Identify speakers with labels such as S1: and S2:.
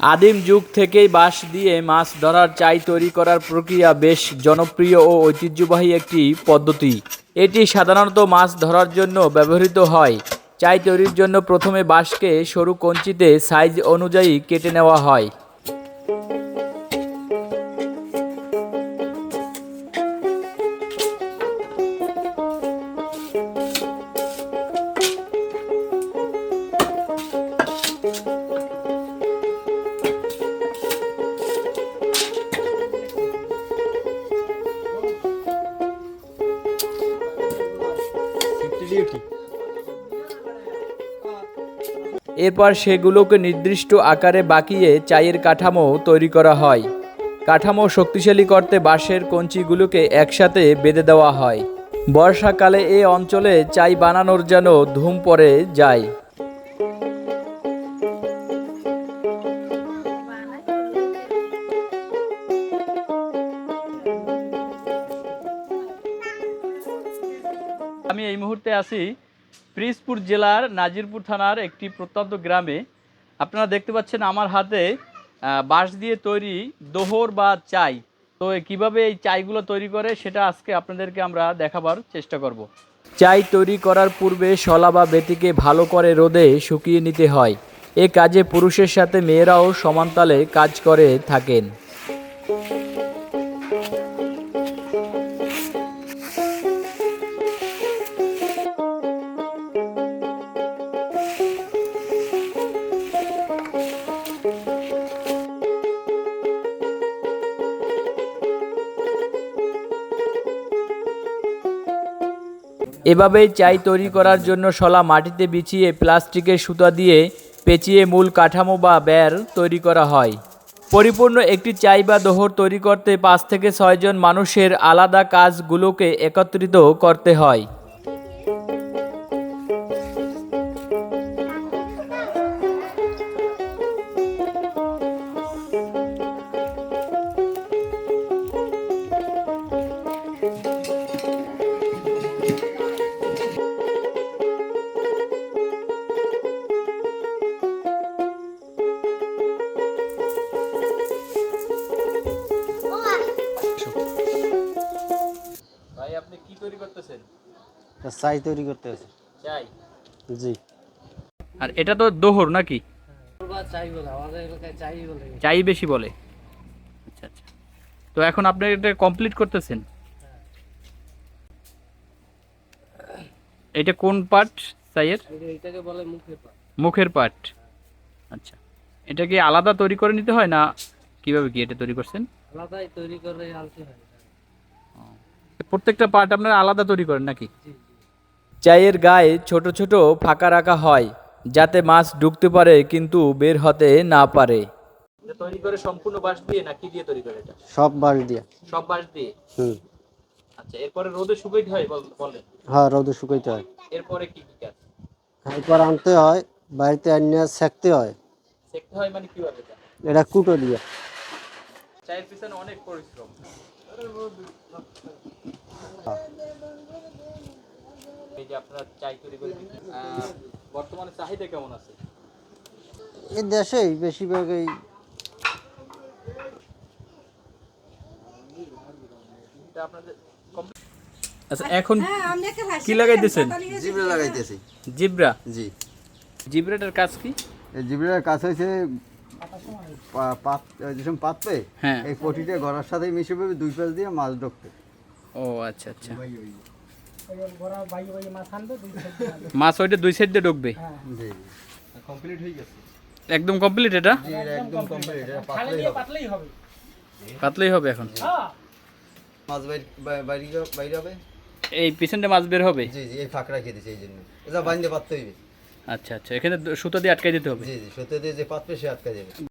S1: আদিম যুগ থেকেই বাঁশ দিয়ে মাছ ধরার চাই তৈরি করার প্রক্রিয়া বেশ জনপ্রিয় ও ঐতিহ্যবাহী একটি পদ্ধতি। এটি সাধারণত মাছ ধরার জন্য ব্যবহৃত হয়। চাই তৈরির জন্য প্রথমে বাঁশকে সরু কঞ্চিতে সাইজ অনুযায়ী কেটে নেওয়া হয়। এরপর সেগুলোকে নির্দিষ্ট আকারে বাঁকিয়ে চায়ের কাঠামো তৈরি করা হয়। কাঠামো শক্তিশালী করতে বাঁশের কঞ্চিগুলোকে একসাথে বেঁধে দেওয়া হয়। বর্ষাকালে এ অঞ্চলে চাই বানানোর যেন ধুম পড়ে যায়। আমি এই মুহূর্তে আছি পিরিজপুর জেলার নাজিরপুর থানার একটি প্রত্যন্ত গ্রামে। আপনারা দেখতে পাচ্ছেন আমার হাতে বাঁশ দিয়ে তৈরি দোহর বা চাই। তো কীভাবে এই চাইগুলো তৈরি করে সেটা আজকে আপনাদেরকে আমরা দেখাবার চেষ্টা করব। চাই তৈরি করার পূর্বে শলা বা বেতিকে ভালো করে রোদে শুকিয়ে নিতে হয়। এ কাজে পুরুষের সাথে মেয়েরাও সমানতালে কাজ করে থাকেন। এভাবেই চাই তৈরি করার জন্য শলা মাটিতে বিছিয়ে প্লাস্টিকের সুতা দিয়ে পেঁচিয়ে মূল কাঠামো বা ব্যার তৈরি করা হয়। পরিপূর্ণ একটি চাই বা দোহর তৈরি করতে পাঁচ থেকে ছয়জন মানুষের আলাদা কাজগুলোকে একত্রিত করতে হয়।
S2: চাই তৈরি করতে আছে।
S1: চাই?
S2: জি।
S1: আর এটা তো দোহর নাকি?
S2: চাই বলে আমাদের এলাকায় চাই বলে।
S1: চাই বেশি বলে। আচ্ছা আচ্ছা। তো এখন আপনি এটা কমপ্লিট করতেছেন? এটা কোন পার্ট চাইয়ের?
S2: এটাকে বলে মুখে পা
S1: মুখের পার্ট আচ্ছা। এটা কি আলাদা তৈরি করে নিতে হয় না কীভাবে কি এটা তৈরি করছেন?
S2: আলাদাই তৈরি করে আনতে হয়।
S1: প্রত্যেকটা পার্ট আপনারা আলাদা তৈরি করেন নাকি? চায়ের গায়ে ছোট ছোট ফাঁকা রাখা হয় যাতে মাছ ঢুকতে পারে কিন্তু বের হতে না পারে। তৈরি করে সম্পূর্ণ বাঁশ দিয়ে না কি দিয়ে তৈরি করে এটা?
S2: সব বাঁশ দিয়া।
S1: সব বাঁশ দিয়ে?
S2: হুম।
S1: আচ্ছা এরপরে রোদে শুকাইতে হয় বলেন
S2: হ্যাঁ রোদে শুকাইতে হয়।
S1: এরপরে কি কি কাজ?
S2: এরপর আনতে হয় বাড়িতে আনিয়ে সেকতে হয়।
S1: সেকতে হয় মানে কীভাবে এটা?
S2: এটা কুটো দিয়ে।
S1: চায়ের পিছনে অনেক পরিশ্রম। এই যে আপনারা চাই তৈরি করে বর্তমানে চাহিদা কেমন আছে?
S2: এই দেশেই বেশিরভাগ এই
S1: আপনাদের আচ্ছা এখন কি লাগাইতেছেন?
S3: জিবরা লাগাইতেছি।
S1: জিব্রা?
S3: জি।
S1: জিব্রাটার কাজ কি?
S3: এই জিবরার কাজ হয়েছে যেসব পাতবে
S1: হ্যাঁ।
S3: এই পটিটা গড়ার সাথে মিশে দুই পাশ দিয়ে মাছ ঢুকবে।
S1: ও আচ্ছা আচ্ছা। মাছ ওইটা দুই সাইড দিয়ে ঢুকবে
S3: জি।
S1: একদম কমপ্লিট এটা?
S3: একদম কমপ্লিট এটা পাতলেই হবে।
S1: পাতলেই হবে। এখন?
S3: মাছ বাইর বাই- বাইরে হবে?
S1: এই পিছনটা মাছ বের হবে?
S3: জি জি এই ফাঁক রাখিয়ে দিছে এই জন্য। এটা বাইন্দে পাততে হইবে।
S1: আচ্ছা আচ্ছা। এখানে সুতো দিয়ে আটকাই দিতে হবে?
S3: জি জি সত্যি দিয়ে যে পাতবে সে আটকা যাবে